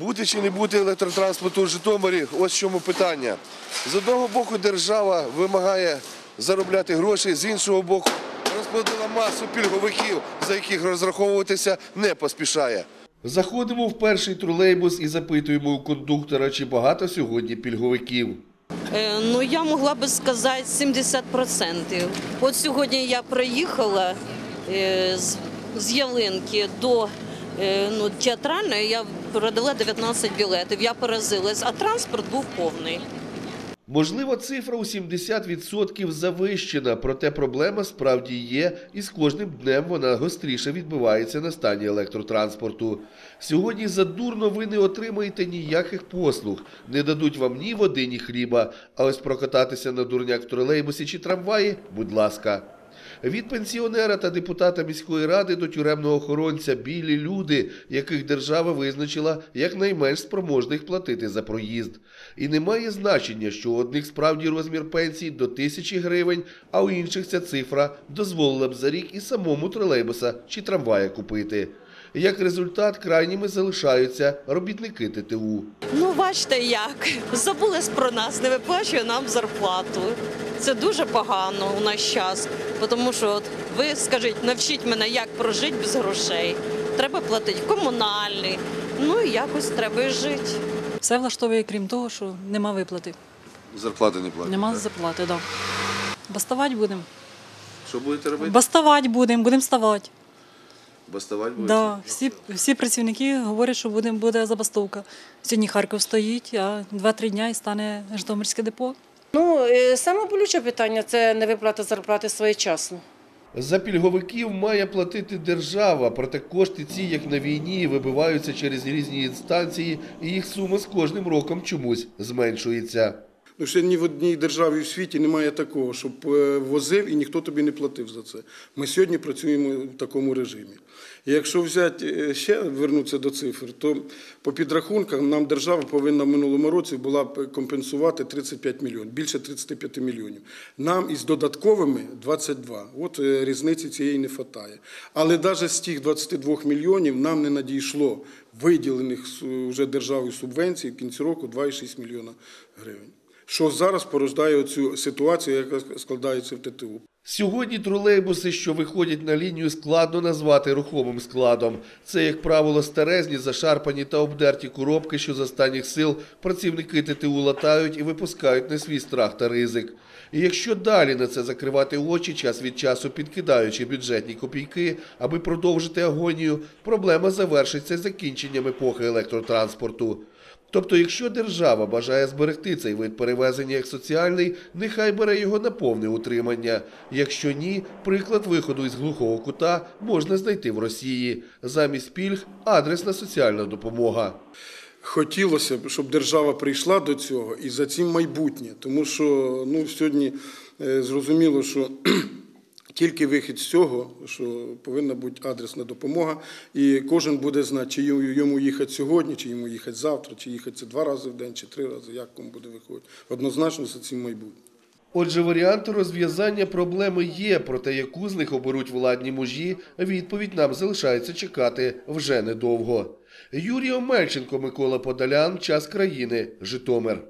Бути чи не бути електротранспорту в Житомирі, ось чому питання. З одного боку, держава вимагає заробляти гроші, з іншого боку, розплодила масу пільговиків, за яких розраховуватися не поспішає. Заходимо в перший тролейбус і запитуємо у кондуктора, чи багато сьогодні пільговиків. Е, Ну, я могла би сказати 70%. От сьогодні я приїхала е, з, Ялинки до ну, театральної, я продала 19 білетів, я поразилась, а транспорт був повний. Можливо, цифра у 70% завищена, проте проблема справді є, і з кожним днем вона гостріше відбувається на стані електротранспорту. Сьогодні задурно ви не отримаєте ніяких послуг, не дадуть вам ні води, ні хліба. А ось прокататися на дурняк в тролейбусі чи трамваї, будь ласка. Від пенсіонера та депутата міської ради до тюремного охоронця білі люди, яких держава визначила як найменш спроможних платити за проїзд. І немає значення, що у одних справді розмір пенсії до тисячі гривень, а у інших ця цифра дозволила б за рік і самому тролейбуса чи трамвая купити. Як результат, крайніми залишаються робітники ТТУ. Ну, бачите як, забулись про нас, не виплачує нам зарплату. Це дуже погано у наш час, тому що от ви скажіть, навчіть мене, як прожити без грошей. Треба платити комунальний, ну і якось треба і жити. Все влаштовує, крім того, що нема виплати. Зарплати не платять. Нема зарплати, так. Да. Баставати будемо. Що будете робити? Баставати будемо, будемо ставати. Бастувати Да. Всі, всі працівники говорять, що буде, буде забастовка. Сьогодні Харків стоїть, а 2-3 дня і стане Житомирське депо. Ну, е, саме болюче питання це невиплата зарплати своєчасно. За пільговиків має платити держава, проте кошти ці, як на війні, вибиваються через різні інстанції, і їх сума з кожним роком чомусь зменшується. Ну, ще ні в одній державі в світі немає такого, щоб е, возив і ніхто тобі не платив за це. Ми сьогодні працюємо в такому режимі. І якщо взяти е, ще вернутися до цифр, то по підрахункам нам держава повинна в минулому році була компенсувати 35 мільйонів, більше 35 мільйонів. Нам із додатковими 22. От е, різниці цієї не вистачає. Але навіть з тих 22 мільйонів нам не надійшло виділених вже державою субвенцій в кінці року 2,6 мільйона гривень що зараз порождає цю ситуацію, яка складається в ТТУ. Сьогодні тролейбуси, що виходять на лінію, складно назвати рухомим складом. Це, як правило, старезні, зашарпані та обдерті коробки, що з останніх сил працівники ТТУ латають і випускають на свій страх та ризик. І якщо далі на це закривати очі, час від часу підкидаючи бюджетні копійки, аби продовжити агонію, проблема завершиться закінченням епохи електротранспорту. Тобто, якщо держава бажає зберегти цей вид перевезення як соціальний, нехай бере його на повне утримання. Якщо ні, приклад виходу із глухого кута можна знайти в Росії. Замість пільг адресна соціальна допомога. Хотілося б, щоб держава прийшла до цього і за цим майбутнє, тому що ну, сьогодні е, зрозуміло, що тільки вихід з цього, що повинна бути адресна допомога, і кожен буде знати, чи йому- їхати сьогодні, чи йому їхати завтра, чи їхати це два рази в день, чи три рази, як кому буде виходити. Однозначно за цим майбутнє. Отже, варіанти розв'язання проблеми є, проте яку з них оберуть владні мужі, відповідь нам залишається чекати вже недовго. Юрій Омельченко, Микола Подолян, Час країни, Житомир.